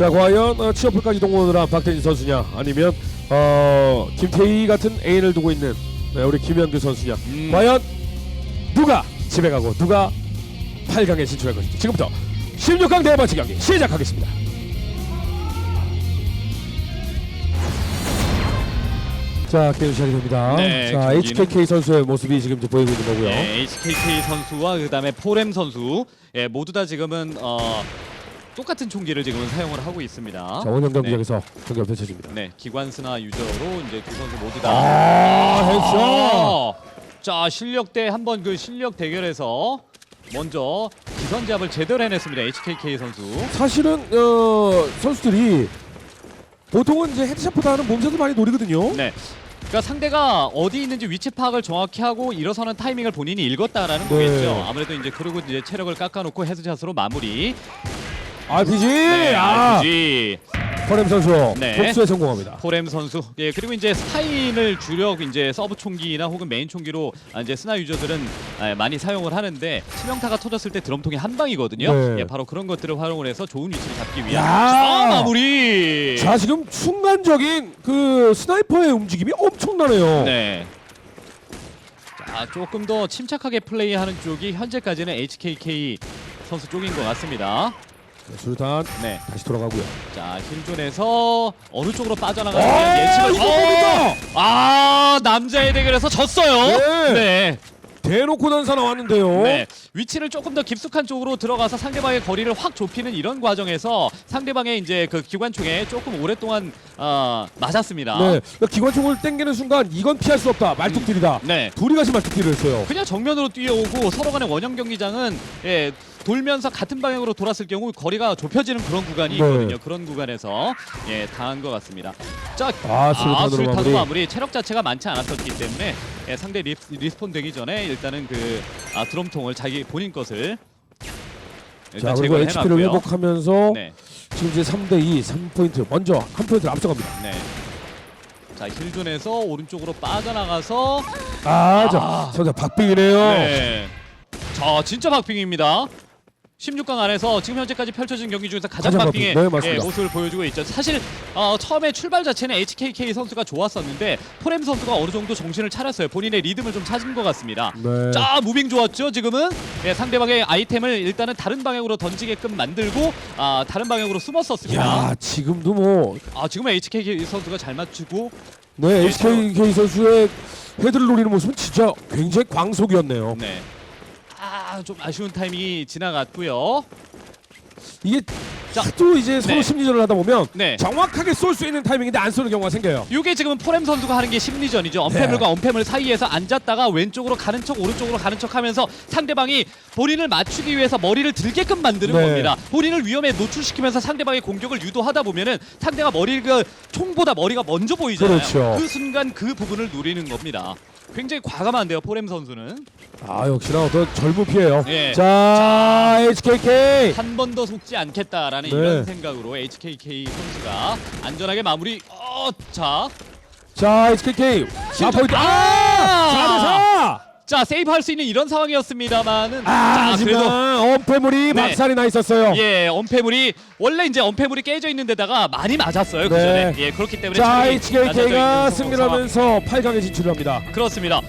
자 과연 어, 취업을까지 동원을 한 박태진 선수냐 아니면 어, 김태희 같은 애인을 두고 있는 네, 우리 김현규 선수냐 음. 과연 누가 집에 가고 누가 8강에 진출할 것인지 지금부터 16강 대번째 경기 시작하겠습니다. 자 게임 시작이 됩니다. 네, 자 경기는- HKK 선수의 모습이 지금 이제 보이고 있는 거고요. 네, HKK 선수와 그다음에 포렘 선수 예, 모두 다 지금은 어, 똑같은 총기를 지금은 사용을 하고 있습니다. 자 원형 경기장에서 경기가 펼쳐집니다. 네, 기관스나 유저로 이제 두 선수 모두 다 아 헤드샷. 아, 자 실력 대 한번 그 실력 대결에서 먼저 기선제압을 제대로 해냈습니다. HKK 선수. 사실은 어, 선수들이 보통은 이제 헤드샷보다는 몸샷을 많이 노리거든요. 네. 그러니까 상대가 어디 있는지 위치 파악을 정확히 하고 일어서는 타이밍을 본인이 읽었다라는 네. 거겠죠. 아무래도 이제 그리고 이제 체력을 깎아놓고 헤드샷으로 마무리. RPG. 네, 아, RPG. 퍼렘 선수 네. 복수에 성공합니다. 포렘 선수. 예, 그리고 이제 스타인을 주력 이제 서브 총기나 혹은 메인 총기로 아, 이제 스나 유저들은 아, 많이 사용을 하는데 치명타가 터졌을 때 드럼통이 한 방이거든요. 네. 예, 바로 그런 것들을 활용을 해서 좋은 위치를 잡기 위한 야! 아, 마무리. 자 지금 순간적인 그 스나이퍼의 움직임이 엄청나네요. 네. 자, 조금 더 침착하게 플레이하는 쪽이 현재까지는 HKK 선수 쪽인 것 같습니다. 자, 수류탄 네. 다시 돌아가고요. 자, 힐존에서 어느 쪽으로 빠져나가는 아, 예측을 이거 어! 뭡니까? 아, 남자의 대결에서 졌어요. 네. 네. 대놓고 난사 나왔는데요. 네. 위치를 조금 더 깊숙한 쪽으로 들어가서 상대방의 거리를 확 좁히는 이런 과정에서 상대방의 이제 그 기관총에 조금 오랫동안 어, 맞았습니다. 네. 그러니까 기관총을 땡기는 순간 이건 피할 수 없다. 말뚝질이다. 네. 둘이 같이 말뚝질을 했어요. 그냥 정면으로 뛰어오고 서로 간의 원형 경기장은 예, 돌면서 같은 방향으로 돌았을 경우 거리가 좁혀지는 그런 구간이 네. 있거든요. 그런 구간에서 예, 당한 것 같습니다. 자, 아, 수류탄으로 수류탄으로 마무리. 마무리. 체력 자체가 많지 않았었기 때문에 예, 상대 리, 리스폰 되기 전에 일단은 그 아, 드럼통을 자기 본인 것을 자 일단 그리고 제거를 HP를 해놨고요. 회복하면서 네, 지금 이제 3대 2, 3포인트 먼저 한 포인트를 앞서갑니다. 네. 자 힐존에서 오른쪽으로 빠져나가서 아, 자, 아. 선수 박빙이네요. 네. 자, 진짜 박빙입니다. 16강 안에서 지금 현재까지 펼쳐진 경기 중에서 가장, 가장 박빙. 네. 예, 모습을 보여주고 있죠. 사실 어, 처음에 출발 자체는 HKK 선수가 좋았었는데 포렘 선수가 어느 정도 정신을 차렸어요. 본인의 리듬을 좀 찾은 것 같습니다. 네. 자 무빙 좋았죠 지금은 예, 상대방의 아이템을 일단은 다른 방향으로 던지게끔 만들고 아 다른 방향으로 숨었었습니다. 야, 지금도 뭐 아 지금은 HKK 선수가 잘 맞추고 네, HKK 선수의 헤드를 노리는 모습은 진짜 굉장히 광속이었네요. 네. 아 좀 아쉬운 타이밍이 지나갔고요. 이게 자, 하도 이제 서로 네. 심리전을 하다 보면 네. 정확하게 쏠 수 있는 타이밍인데 안 쏘는 경우가 생겨요. 이게 지금은 포렘 선수가 하는 게 심리전이죠. 네. 언패물과 언패물 사이에서 앉았다가 왼쪽으로 가는 척 오른쪽으로 가는 척 하면서 상대방이 본인을 맞추기 위해서 머리를 들게끔 만드는 네. 겁니다. 본인을 위험에 노출시키면서 상대방의 공격을 유도하다 보면은 상대가 머리가 총보다 머리가 먼저 보이잖아요. 그렇죠. 그 순간 그 부분을 노리는 겁니다. 굉장히 과감한데요, 포렘 선수는. 아, 역시나 어떤 젊은 피해요. 예. 자, HKK. 한 번 더 속지 않겠다라는 네. 이런 생각으로 HKK 선수가 안전하게 마무리. 어, 자, 자, HKK. 4포인트. 아! 아! 4대 4! 자 세이브 할 수 있는 이런 상황이었습니다만은 아, 자 그래도 하지만 엄폐물이 네. 막살이 나 있었어요. 예 언패물이 원래 이제 언패물이 깨져 있는 데다가 많이 맞았어요 그 네. 전에 예 그렇기 때문에 자, 체력이 낮아져 HKK가 있는 승리를 상황. 하면서 8강에 진출을 합니다. 그렇습니다